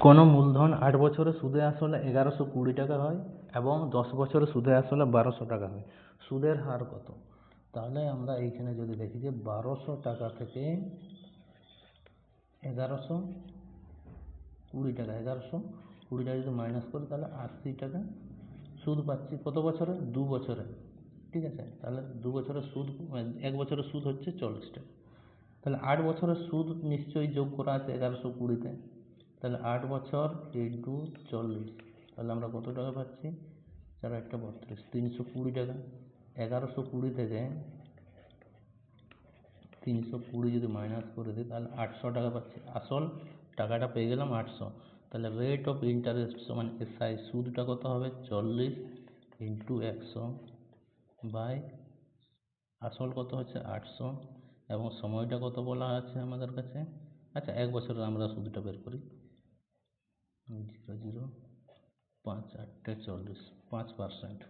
কোনো মূলধন আট বছরে সুদে আসলে এগারোশো কুড়ি টাকা হয় এবং দশ বছরে সুদে আসলে বারোশো টাকা হয়। সুদের হার কত? তাহলে আমরা এইখানে যদি দেখি যে বারোশো টাকা থেকে এগারোশো কুড়ি টাকা, এগারোশো কুড়ি টাকা যদি মাইনাস করি তাহলে আশি টাকা সুদ পাচ্ছি কত বছরে? দু বছরে। ঠিক আছে? তাহলে দু বছরের সুদ, এক বছরের সুদ হচ্ছে চল্লিশ টাকা। তাহলে আট বছরের সুদ নিশ্চয়ই যোগ করা আছে এগারোশো কুড়িতে। তাহলে আট বছর ইন্টু চল্লিশ। তাহলে আমরা কত টাকা পাচ্ছি? চার একটা বত্রিশ, তিনশো কুড়ি টাকা। এগারোশো কুড়ি থেকে তিনশো কুড়ি যদি মাইনাস করে দিই, তাহলে আটশো টাকা পাচ্ছি। আসল টাকাটা পেয়ে গেলাম আটশো। তাহলে রেট অফ ইন্টারেস্ট সমান এসআই সুদটা কত হবে? চল্লিশ ইন্টু একশো বাই আসল কত হচ্ছে আটশো। এবং সময়টা কত বলা আছে আমাদের কাছে? আচ্ছা এক বছরের আমরা সুদটা বের করি। ज़ीरो ज़ीरो पाँच आठ चौबीस पाँच परसेंट।